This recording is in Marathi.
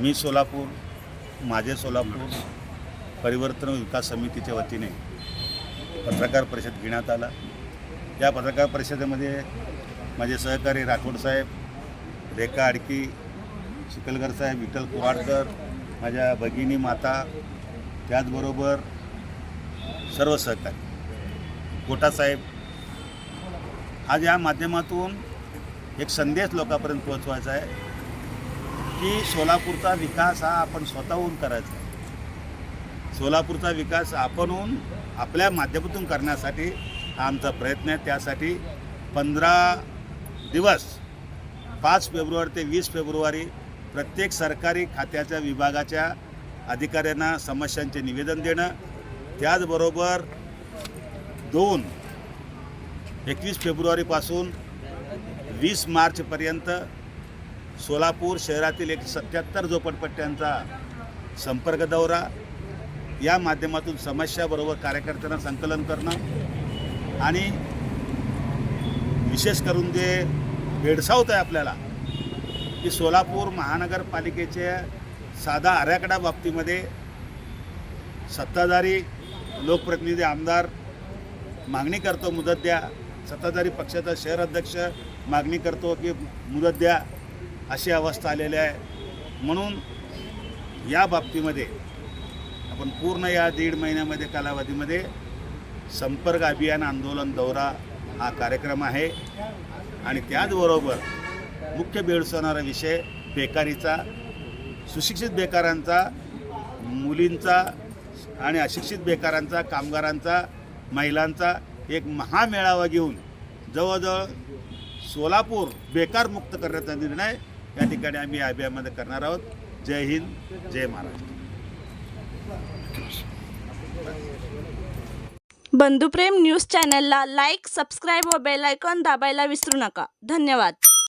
मी सोलापूर माझे सोलापूर परिवर्तन विकास समितीच्या वतीने पत्रकार परिषद घेण्यात आला. या पत्रकार परिषदेमध्ये माझे सहकारी राठोड साहेब रेखा आडकी चिखलकर साहेब विठ्ठल कुवाडकर माझ्या भगिनी माता त्याचबरोबर सर्व सहकारी. गोटासाहेब आज या माध्यमातून एक संदेश लोकांपर्यंत पोहोचवायचा आहे. की सोलापूरचा विकास हा आपण स्वतःहून करायचा. सोलापूरचा विकास आपणहून आपल्या माध्यमातून करण्यासाठी हा आमचा प्रयत्न आहे. त्यासाठी पंधरा दिवस पाच फेब्रुवारी ते वीस फेब्रुवारी प्रत्येक सरकारी खात्याच्या विभागाच्या अधिकाऱ्यांना समस्यांचे निवेदन देणं त्याचबरोबर दोन एकवीस फेब्रुवारीपासून वीस मार्चपर्यंत सोलापूर शहरातील एक सत्याहत्तर झोपडपट्ट्यांचा संपर्क दौरा या माध्यमातून समस्याबरोबर कार्यकर्त्यांना संकलन करणं आणि विशेष करून जे भेडसावत आहे आपल्याला की सोलापूर महानगरपालिकेच्या साधा आराखडा बाबतीमध्ये सत्ताधारी लोकप्रतिनिधी आमदार मागणी करतो मुदत द्या. सत्ताधारी पक्षाचा शहर अध्यक्ष मागणी करतो की मुदत द्या. अशी अवस्था आलेली आहे. म्हणून या बाबतीमध्ये आपण पूर्ण या दीड महिन्यामध्ये कालावधीमध्ये संपर्क अभियान आंदोलन दौरा हा कार्यक्रम आहे. आणि त्याचबरोबर मुख्य भेडसवणारा विषय बेकारीचा सुशिक्षित बेकारांचा मुलींचा आणि अशिक्षित बेकारांचा कामगारांचा महिलांचा एक महामेळावा घेऊन जवळजवळ सोलापूर बेकार मुक्त करण्याचा निर्णय या ठिकाणी आम्ही या अभियानामध्ये करणार आहोत. जय हिंद जय महाराष्ट्र. बंधुप्रेम न्यूज चॅनलला लाईक सबस्क्राईब व बेल आयकॉन दाबायला विसरू नका. धन्यवाद.